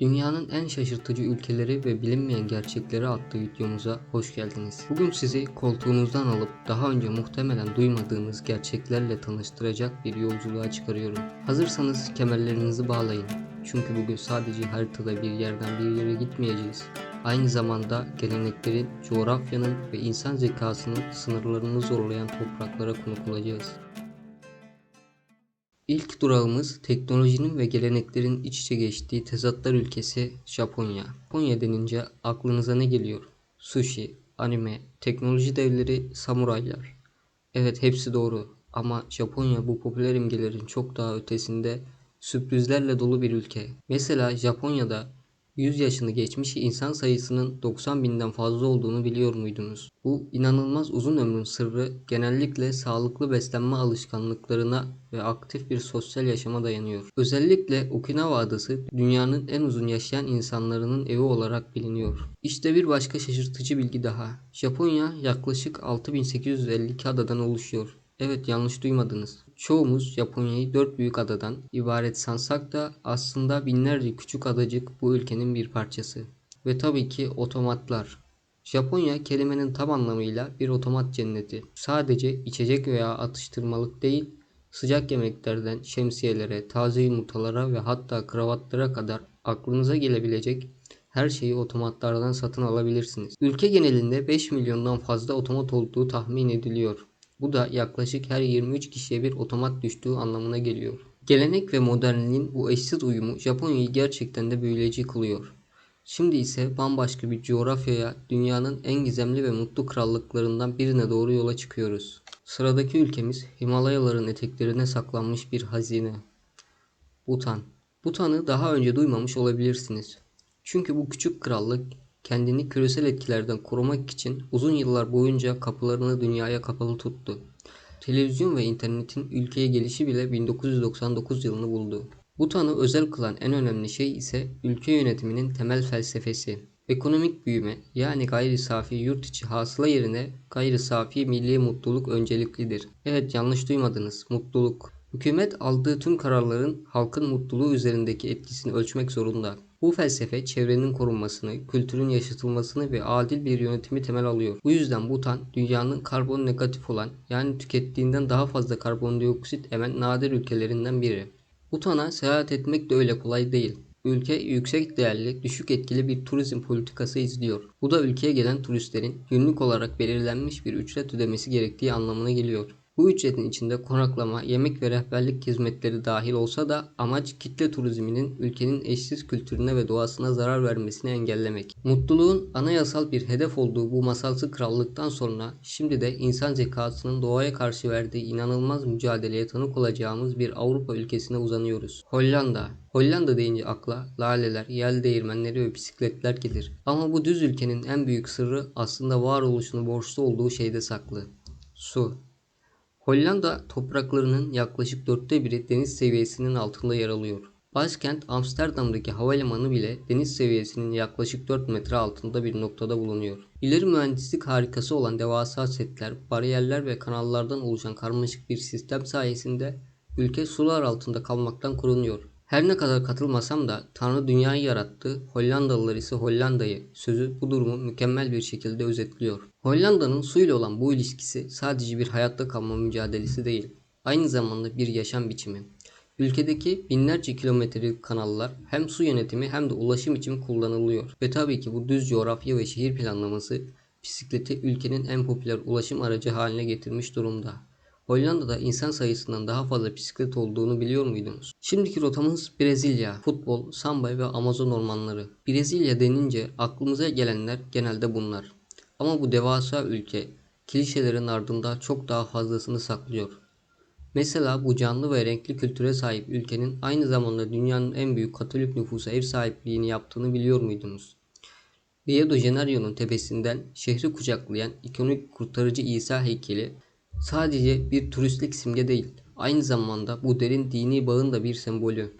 Dünyanın en şaşırtıcı ülkeleri ve bilinmeyen gerçekleri adlı videomuza hoş geldiniz. Bugün sizi koltuğunuzdan alıp daha önce muhtemelen duymadığınız gerçeklerle tanıştıracak bir yolculuğa çıkarıyorum. Hazırsanız kemerlerinizi bağlayın. Çünkü bugün sadece haritada bir yerden bir yere gitmeyeceğiz. Aynı zamanda geleneklerin, coğrafyanın ve insan zekasının sınırlarını zorlayan topraklara konuk olacağız. İlk durağımız teknolojinin ve geleneklerin iç içe geçtiği tezatlar ülkesi Japonya. Japonya denince aklınıza ne geliyor? Sushi, anime, teknoloji devleri, samuraylar. Evet hepsi doğru ama Japonya bu popüler imgelerin çok daha ötesinde sürprizlerle dolu bir ülke. Mesela Japonya'da 100 yaşını geçmiş insan sayısının 90 binden fazla olduğunu biliyor muydunuz? Bu inanılmaz uzun ömrün sırrı genellikle sağlıklı beslenme alışkanlıklarına ve aktif bir sosyal yaşama dayanıyor. Özellikle Okinawa adası dünyanın en uzun yaşayan insanlarının evi olarak biliniyor. İşte bir başka şaşırtıcı bilgi daha. Japonya yaklaşık 6852 adadan oluşuyor. Evet yanlış duymadınız. Çoğumuz Japonya'yı dört büyük adadan ibaret sansak da aslında binlerce küçük adacık bu ülkenin bir parçası. Ve tabii ki otomatlar. Japonya kelimenin tam anlamıyla bir otomat cenneti. Sadece içecek veya atıştırmalık değil, sıcak yemeklerden şemsiyelere, taze yumurtalara ve hatta kravatlara kadar aklınıza gelebilecek her şeyi otomatlardan satın alabilirsiniz. Ülke genelinde 5 milyondan fazla otomat olduğu tahmin ediliyor. Bu da yaklaşık her 23 kişiye bir otomat düştüğü anlamına geliyor. Gelenek ve modernliğin bu eşsiz uyumu Japonya'yı gerçekten de büyüleyici kılıyor. Şimdi ise bambaşka bir coğrafyaya, dünyanın en gizemli ve mutlu krallıklarından birine doğru yola çıkıyoruz. Sıradaki ülkemiz Himalayaların eteklerine saklanmış bir hazine. Bhutan. Bhutan'ı daha önce duymamış olabilirsiniz. Çünkü bu küçük krallık kendini küresel etkilerden korumak için uzun yıllar boyunca kapılarını dünyaya kapalı tuttu. Televizyon ve internetin ülkeye gelişi bile 1999 yılını buldu. Bhutan'ı özel kılan en önemli şey ise ülke yönetiminin temel felsefesi. Ekonomik büyüme yani gayri safi yurt içi hasıla yerine gayri safi milli mutluluk önceliklidir. Evet yanlış duymadınız mutluluk. Hükümet aldığı tüm kararların halkın mutluluğu üzerindeki etkisini ölçmek zorunda. Bu felsefe çevrenin korunmasını, kültürün yaşatılmasını ve adil bir yönetimi temel alıyor. Bu yüzden Bhutan dünyanın karbon negatif olan yani tükettiğinden daha fazla karbondioksit emen nadir ülkelerinden biri. Bhutan'a seyahat etmek de öyle kolay değil. Ülke yüksek değerli, düşük etkili bir turizm politikası izliyor. Bu da ülkeye gelen turistlerin günlük olarak belirlenmiş bir ücret ödemesi gerektiği anlamına geliyor. Bu ücretin içinde konaklama, yemek ve rehberlik hizmetleri dahil olsa da amaç kitle turizminin ülkenin eşsiz kültürüne ve doğasına zarar vermesini engellemek. Mutluluğun anayasal bir hedef olduğu bu masalsı krallıktan sonra şimdi de insan zekasının doğaya karşı verdiği inanılmaz mücadeleye tanık olacağımız bir Avrupa ülkesine uzanıyoruz. Hollanda. Hollanda deyince akla laleler, yel değirmenleri ve bisikletler gelir. Ama bu düz ülkenin en büyük sırrı aslında varoluşunu borçlu olduğu şeyde saklı. Su. Hollanda topraklarının yaklaşık dörtte biri deniz seviyesinin altında yer alıyor. Başkent Amsterdam'daki havalimanı bile deniz seviyesinin yaklaşık 4 metre altında bir noktada bulunuyor. İleri mühendislik harikası olan devasa setler, bariyerler ve kanallardan oluşan karmaşık bir sistem sayesinde ülke sular altında kalmaktan korunuyor. Her ne kadar katılmasam da Tanrı dünyayı yarattı, Hollandalılar ise Hollanda'yı sözü bu durumu mükemmel bir şekilde özetliyor. Hollanda'nın suyla olan bu ilişkisi sadece bir hayatta kalma mücadelesi değil, aynı zamanda bir yaşam biçimi. Ülkedeki binlerce kilometrelik kanallar hem su yönetimi hem de ulaşım için kullanılıyor. Ve tabii ki bu düz coğrafya ve şehir planlaması bisikleti ülkenin en popüler ulaşım aracı haline getirmiş durumda. Hollanda'da insan sayısından daha fazla bisiklet olduğunu biliyor muydunuz? Şimdiki rotamız Brezilya, futbol, samba ve Amazon ormanları. Brezilya denince aklımıza gelenler genelde bunlar. Ama bu devasa ülke klişelerin ardında çok daha fazlasını saklıyor. Mesela bu canlı ve renkli kültüre sahip ülkenin aynı zamanda dünyanın en büyük Katolik nüfusa ev sahipliğini yaptığını biliyor muydunuz? Rio de Janeiro'nun tepesinden şehri kucaklayan ikonik kurtarıcı İsa heykeli sadece bir turistlik simge değil, aynı zamanda bu derin dini bağın da bir sembolü.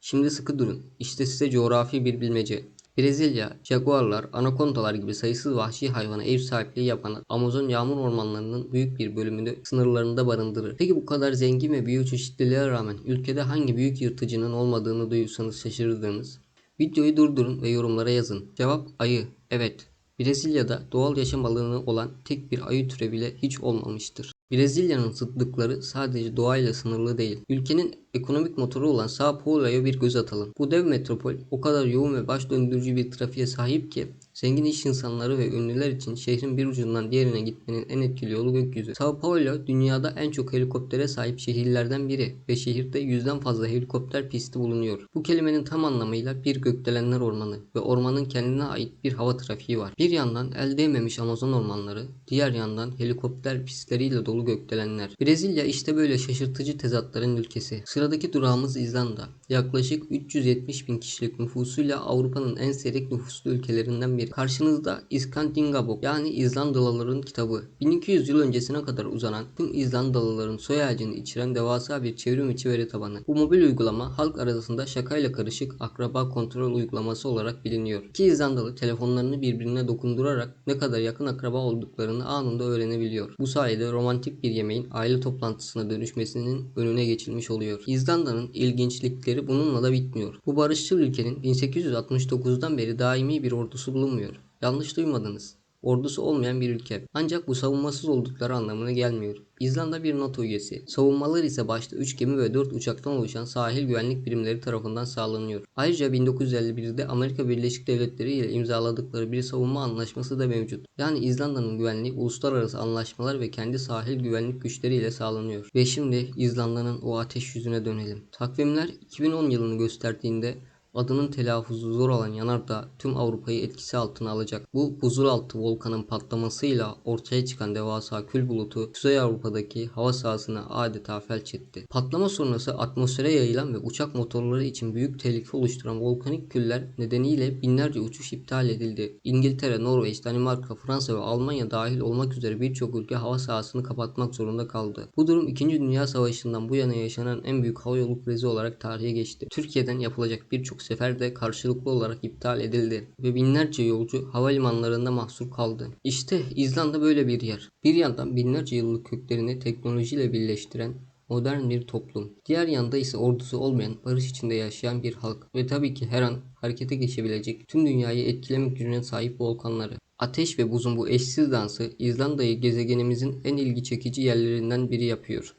Şimdi sıkı durun, işte size coğrafi bir bilmece. Brezilya, jaguarlar, anakondalar gibi sayısız vahşi hayvana ev sahipliği yapan Amazon yağmur ormanlarının büyük bir bölümünü sınırlarında barındırır. Peki bu kadar zengin ve biyoçeşitliliğe rağmen ülkede hangi büyük yırtıcının olmadığını duyursanız şaşırırdınız. Videoyu durdurun ve yorumlara yazın. Cevap ayı. Evet. Brezilya'da doğal yaşam alanı olan tek bir ayı türü bile hiç olmamıştır. Brezilya'nın zıtlıkları sadece doğayla sınırlı değil. Ülkenin ekonomik motoru olan Sao Paulo'ya bir göz atalım. Bu dev metropol o kadar yoğun ve baş döndürücü bir trafiğe sahip ki zengin iş insanları ve ünlüler için şehrin bir ucundan diğerine gitmenin en etkili yolu gökyüzü. Sao Paulo dünyada en çok helikoptere sahip şehirlerden biri ve şehirde yüzden fazla helikopter pisti bulunuyor. Bu kelimenin tam anlamıyla bir gökdelenler ormanı ve ormanın kendine ait bir hava trafiği var. Bir yandan el değmemiş Amazon ormanları, diğer yandan helikopter pistleriyle dolu gökdelenler. Brezilya işte böyle şaşırtıcı tezatların ülkesi. Sıradaki durağımız İzlanda. Yaklaşık 370 bin kişilik nüfusuyla Avrupa'nın en seyrek nüfuslu ülkelerinden biri. Karşınızda İskandinavok yani İzlandalıların kitabı. 1200 yıl öncesine kadar uzanan tüm İzlandalıların soy ağacını içeren devasa bir çevrim içi veri tabanı. Bu mobil uygulama halk arasında şakayla karışık akraba kontrol uygulaması olarak biliniyor. İki İzlandalı telefonlarını birbirine dokundurarak ne kadar yakın akraba olduklarını anında öğrenebiliyor. Bu sayede romantik bir yemeğin aile toplantısına dönüşmesinin önüne geçilmiş oluyor. İzlanda'nın ilginçlikleri bununla da bitmiyor. Bu barışçıl ülkenin 1869'dan beri daimi bir ordusu bulunmuyor. Yanlış duymadınız. Ordusu olmayan bir ülke. Ancak bu savunmasız oldukları anlamına gelmiyor. İzlanda bir NATO üyesi. Savunmalar ise başta 3 gemi ve 4 uçaktan oluşan sahil güvenlik birimleri tarafından sağlanıyor. Ayrıca 1951'de Amerika Birleşik Devletleri ile imzaladıkları bir savunma anlaşması da mevcut. Yani İzlanda'nın güvenliği uluslararası anlaşmalar ve kendi sahil güvenlik güçleri ile sağlanıyor. Ve şimdi İzlanda'nın o ateş yüzüne dönelim. Takvimler 2010 yılını gösterdiğinde Adının telaffuzu zor olan yanardağ tüm Avrupa'yı etkisi altına alacak. Bu buzulaltı volkanın patlamasıyla ortaya çıkan devasa kül bulutu Kuzey Avrupa'daki hava sahasını adeta felç etti. Patlama sonrası atmosfere yayılan ve uçak motorları için büyük tehlike oluşturan volkanik küller nedeniyle binlerce uçuş iptal edildi. İngiltere, Norveç, Danimarka, Fransa ve Almanya dahil olmak üzere birçok ülke hava sahasını kapatmak zorunda kaldı. Bu durum 2. Dünya Savaşı'ndan bu yana yaşanan en büyük havayolu krizi olarak tarihe geçti. Türkiye'den yapılacak birçok sefer de karşılıklı olarak iptal edildi ve binlerce yolcu havalimanlarında mahsur kaldı. İşte İzlanda böyle bir yer. Bir yandan binlerce yıllık köklerini teknolojiyle birleştiren modern bir toplum. Diğer yanda ise ordusu olmayan, barış içinde yaşayan bir halk ve tabii ki her an harekete geçebilecek, tüm dünyayı etkilemek gücüne sahip volkanları. Ateş ve buzun bu eşsiz dansı İzlanda'yı gezegenimizin en ilgi çekici yerlerinden biri yapıyor.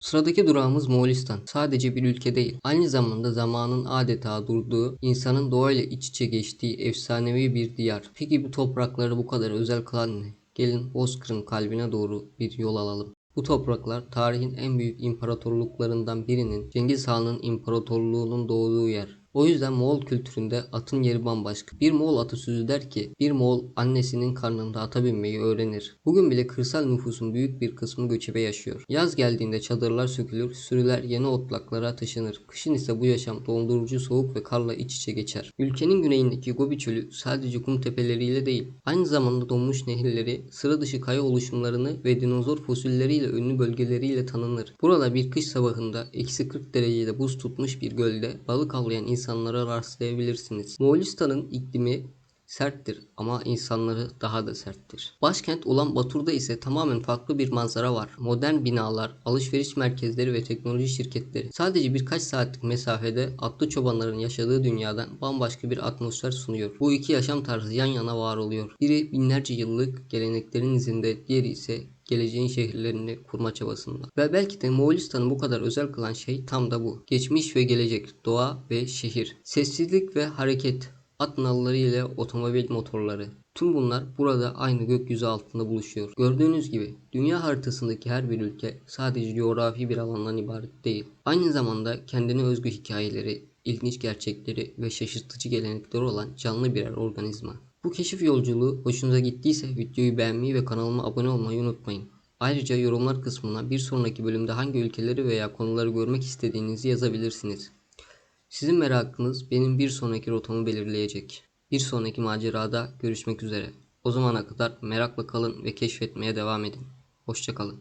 Sıradaki durağımız Moğolistan. Sadece bir ülke değil, aynı zamanda zamanın adeta durduğu, insanın doğayla iç içe geçtiği efsanevi bir diyar. Peki bu toprakları bu kadar özel kılan ne? Gelin Bozkır'ın kalbine doğru bir yol alalım. Bu topraklar tarihin en büyük imparatorluklarından birinin Cengiz Han'ın imparatorluğunun doğduğu yer. O yüzden Moğol kültüründe atın yeri bambaşka. Bir Moğol atasözü der ki bir Moğol annesinin karnında ata binmeyi öğrenir. Bugün bile kırsal nüfusun büyük bir kısmı göçebe yaşıyor. Yaz geldiğinde çadırlar sökülür, sürüler yeni otlaklara taşınır. Kışın ise bu yaşam dondurucu soğuk ve karla iç içe geçer. Ülkenin güneyindeki Gobi çölü sadece kum tepeleriyle değil, aynı zamanda donmuş nehirleri, sıra dışı kaya oluşumlarını ve dinozor fosilleriyle ünlü bölgeleriyle tanınır. Burada bir kış sabahında eksi 40 derecede buz tutmuş bir gölde balık avlayan insanlara rastlayabilirsiniz. Moğolistan'ın iklimi serttir ama insanları daha da serttir. Başkent olan Batur'da ise tamamen farklı bir manzara var. Modern binalar, alışveriş merkezleri ve teknoloji şirketleri sadece birkaç saatlik mesafede atlı çobanların yaşadığı dünyadan bambaşka bir atmosfer sunuyor. Bu iki yaşam tarzı yan yana var oluyor. Biri binlerce yıllık geleneklerin izinde, diğeri ise geleceğin şehirlerini kurma çabasında. Ve belki de Moğolistan'ı bu kadar özel kılan şey tam da bu. Geçmiş ve gelecek, doğa ve şehir. Sessizlik ve hareket, at nalları ile otomobil motorları. Tüm bunlar burada aynı gökyüzü altında buluşuyor. Gördüğünüz gibi dünya haritasındaki her bir ülke sadece coğrafi bir alandan ibaret değil. Aynı zamanda kendine özgü hikayeleri, ilginç gerçekleri ve şaşırtıcı gelenekleri olan canlı birer organizma. Bu keşif yolculuğu hoşunuza gittiyse videoyu beğenmeyi ve kanalıma abone olmayı unutmayın. Ayrıca yorumlar kısmına bir sonraki bölümde hangi ülkeleri veya konuları görmek istediğinizi yazabilirsiniz. Sizin merakınız benim bir sonraki rotamı belirleyecek. Bir sonraki macerada görüşmek üzere. O zamana kadar merakla kalın ve keşfetmeye devam edin. Hoşçakalın.